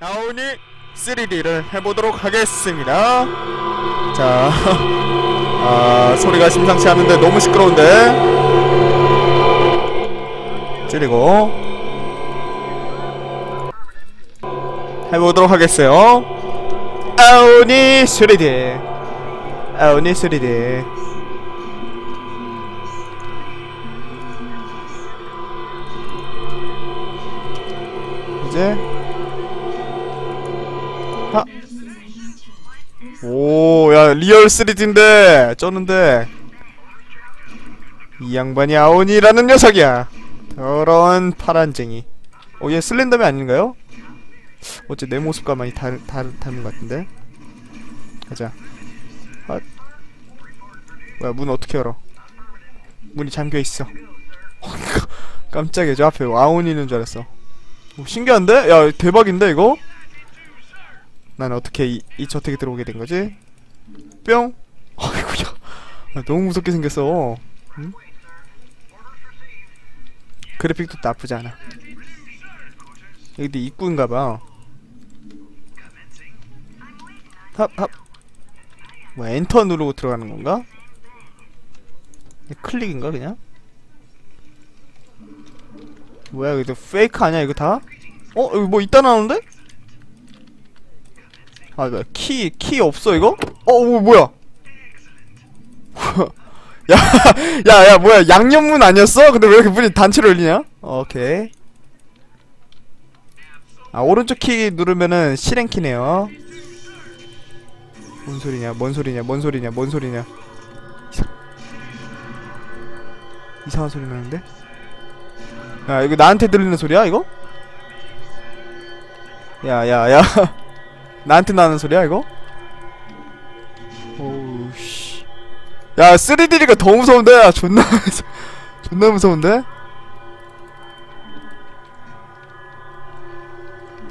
나오니 3D를 해보도록 하겠습니다. 자, 아, 소리가 심상치 않은데 너무 시끄러운데. 줄이고 해보도록 하겠어요. 아오니 3D, 아오니 3D. 이제 오, 야, 리얼 3D인데, 쩌는데. 이 양반이 아오니라는 녀석이야. 더러운 파란쟁이. 어, 얘 슬렌더맨 아닌가요? 어째 내 모습과 많이 다르, 다르, 다른 것 같은데? 가자. 아. 뭐야, 문 어떻게 열어? 문이 잠겨있어. 깜짝이야, 저 앞에 아오니 있는 줄 알았어. 오, 신기한데? 야, 대박인데, 이거? 난 어떻게 이, 이 저택에 들어오게 된 거지? 뿅! 아이고야. 아, 너무 무섭게 생겼어. 응? 그래픽도 나쁘지 않아. 여기도 입구인가봐. 합, 합. 뭐, 엔터 누르고 들어가는 건가? 클릭인가, 그냥? 뭐야, 이거 페이크 아니야, 이거 다? 어? 여기 뭐 있다 나오는데? 아, 뭐야, 키, 키 없어, 이거? 어, 어 뭐야? 야, 야, 야, 뭐야, 양념문 아니었어? 근데 왜 이렇게 문이 단체로 열리냐? 오케이. 아, 오른쪽 키 누르면은 실행키네요. 뭔 소리냐, 뭔 소리냐, 뭔 소리냐, 뭔 소리냐. 이상... 이상한 소리 나는데? 야, 이거 나한테 들리는 소리야, 이거? 야, 야, 야. 나한테 나는 소리야 이거? 오우 씨. 야 3D가 더 무서운데? 야, 존나 무서- 존나 무서운데?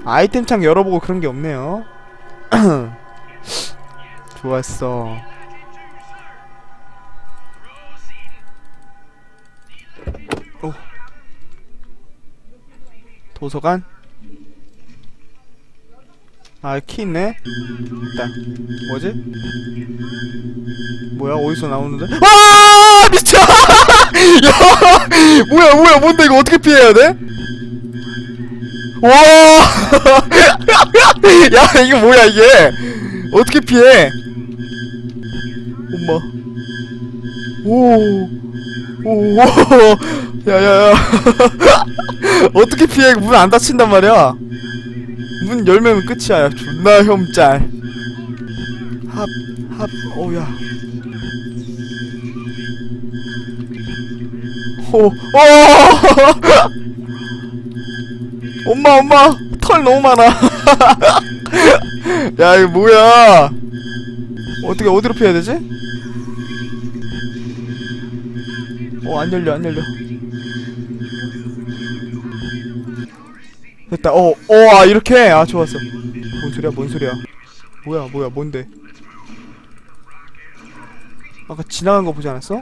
아이템 창 열어보고 그런 게 없네요. 좋았어. 오. 도서관? 아, 키 있네? 있다. 뭐지? 뭐야, 어디서 나오는데? 와! 미쳐! 야! 뭐야, 뭐야, 뭔데, 이거 어떻게 피해야 돼? 와! 야, 이거 뭐야, 이게? 어떻게 피해? 엄마. 오. 오, 야, 야, 야. 어떻게 피해? 문 안 닫힌단 말이야. 문 열면 끝이야. 야, 존나 혐짤. 합, 합, 오야. 오, 오! 엄마, 엄마! 털 너무 많아. 야, 이거 뭐야. 어떻게, 어디로 피해야 되지? 어, 안 열려, 안 열려. 됐다. 어, 어, 아, 이렇게? 아, 좋았어. 뭔 소리야, 뭔 소리야. 뭐야, 뭐야, 뭔데? 아까 지나간 거 보지 않았어?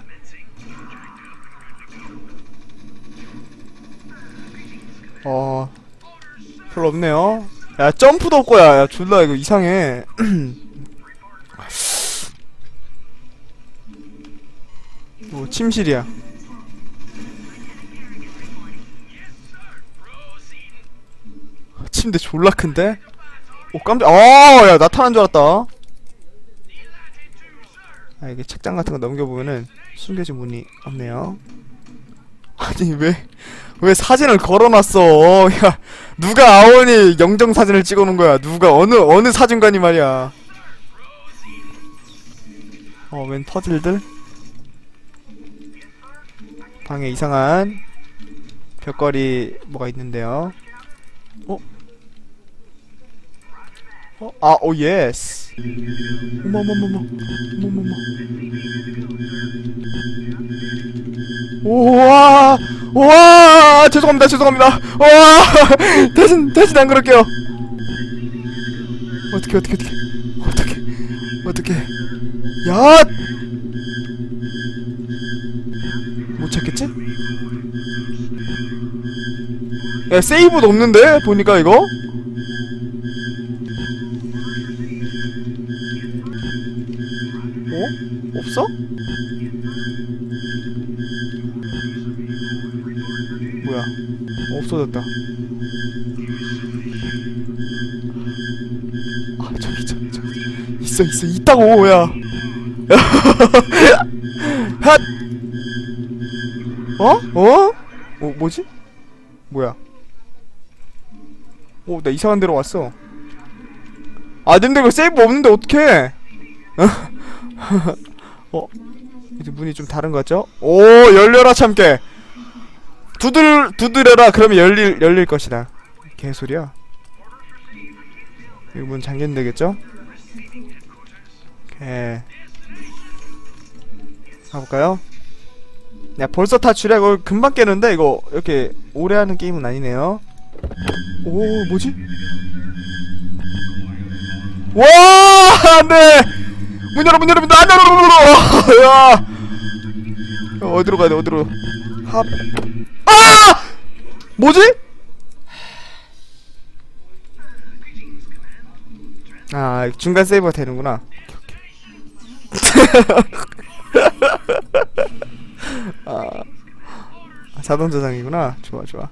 어, 별로 없네요. 야, 점프도 없고, 야, 야, 졸라, 이거 이상해. 뭐, 침실이야. 침대 졸라 큰데? 오 깜짝 아, 야 나타난 줄 알았다. 아 이게 책장 같은 거 넘겨보면은 숨겨진 문이 없네요. 아니 왜 왜 사진을 걸어놨어? 야 누가 아원이 영정 사진을 찍어놓은 거야? 누가 어느 어느 사진관이 말이야? 어웬 퍼즐들? 방에 이상한 벽걸이 뭐가 있는데요? 어? 어? 아, 오 예스. 어머 어머 어머 어머 어머. 우와 우와 죄송합니다 죄송합니다 와 대신 대신 안 그럴게요 어떻게 어떻게 어떻게 어떻게 어떻게 야! 못 찾겠지? 야 세이브도 없는데 보니까 이거 없어? 뭐야? 없어졌다. 아 저기 저기 저기 있어 있어 있다고 야. 핫. 어? 어? 어 뭐지? 뭐야? 오 나 이상한 데로 왔어. 아 근데 이거 세이브 없는데 어떡해? 어? 이제 문이 좀 다른 것 같죠? 오 열려라 참깨. 두들 두드려라 그러면 열릴 열릴 것이다. 개소리야. 이거 문 잠기면 되겠죠? 오케이. 가볼까요? 야 벌써 탈출해 이거 금방 깨는데 이거 이렇게 오래 하는 게임은 아니네요. 오 뭐지? 와 안돼 문 열어 문 열어 문 열어 안 열어 야. 어디로 가야 돼 어디로? 합. 아! 뭐지? 아 중간 세이브가 되는구나. 아 자동 저장이구나. 좋아 좋아.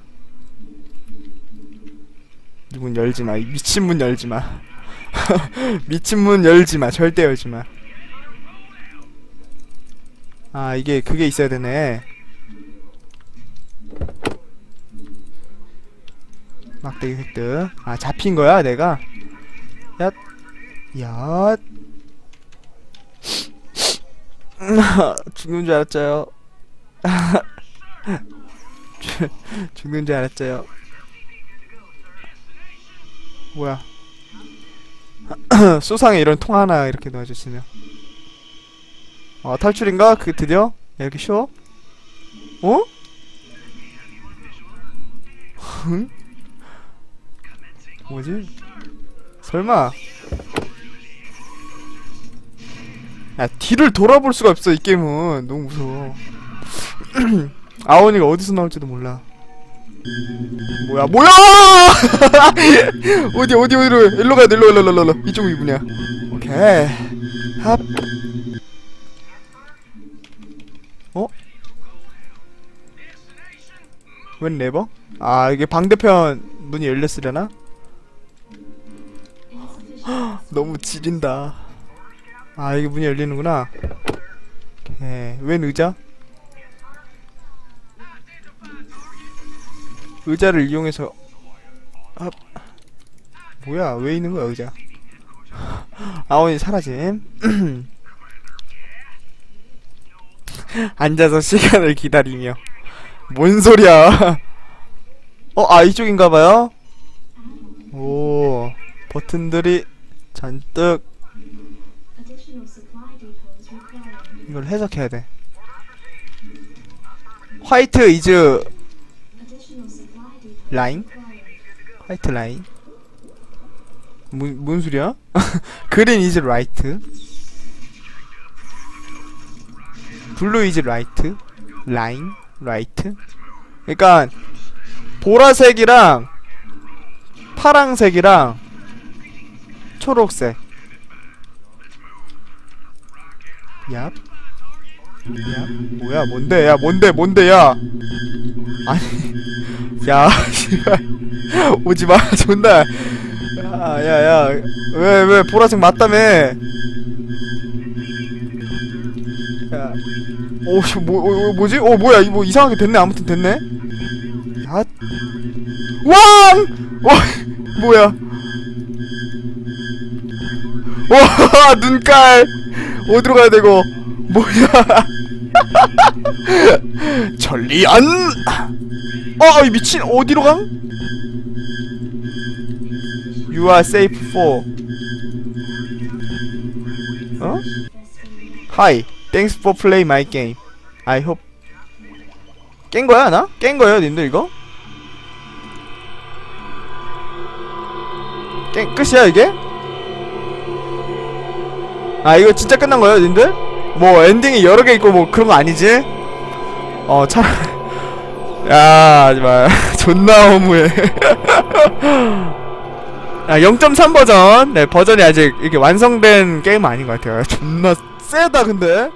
문 열지마. 이 미친 문 열지마. 미친 문 열지마. 절대 열지마 아 이게 그게 있어야 되네. 막대기 획득. 아 잡힌 거야 내가? 얏 얏 죽는 줄 알았죠요. 죽- 죽는 줄 알았죠요. 뭐야? 수상에 이런 통 하나 이렇게 넣어주시면 아 탈출인가? 그 드디어? 야, 이렇게 쉬워? 어? 흥? 뭐지? 설마 야 뒤를 돌아볼 수가 없어 이 게임은 너무 무서워 아원이가 어디서 나올지도 몰라 뭐야 뭐야 어디 어디 어디로 일로 가야 돼 일로 일로 일로 일로 이쪽 이분이야 오케이 합 웬 레버? 아 이게 방대편 문이 열렸으려나? 너무 지린다 아 이게 문이 열리는구나 오케이 웬 의자? 의자를 이용해서 아 뭐야 왜 있는 거야 의자 아원이 사라짐 앉아서 시간을 기다리며 뭔 소리야 어 아 이쪽인가봐요 오 버튼들이 잔뜩. 이걸 해석해야 돼 화이트 이즈 라인. 화이트 라인 뭔, 뭔 소리야? 그린 이즈 라이트 블루 이즈 라이트 라인 라이트? 그러니까 보라색이랑 파랑색이랑 초록색. 얍. 얍. 뭐야 뭔데? 야 뭔데 뭔데 야. 아니 야 오지마 존나. 야야야. 왜 왜 보라색 맞다며 오 씨 뭐 어, 어, 뭐지? 어 뭐야 이뭐 이상하게 됐네. 아무튼 됐네. 얏왕! 와 뭐야? 와 눈깔! 어디로 가야 되고 뭐야? 천리안! 어, 이 미친 어디로 감? You are safe for. 어? Hi, thanks for play my game. I hope. 깬 거야 나? 깬 거예요, 님들 이거? 깬 끝이야 이게? 아 이거 진짜 끝난 거예요, 님들? 뭐 엔딩이 여러 개 있고 뭐 그런 거 아니지? 어 차. 야, 하지 마. 존나 허무해. 아, 0.3 버전. 네, 버전이 아직 이게 완성된 게임 아닌 것 같아요. 존나 세다, 근데.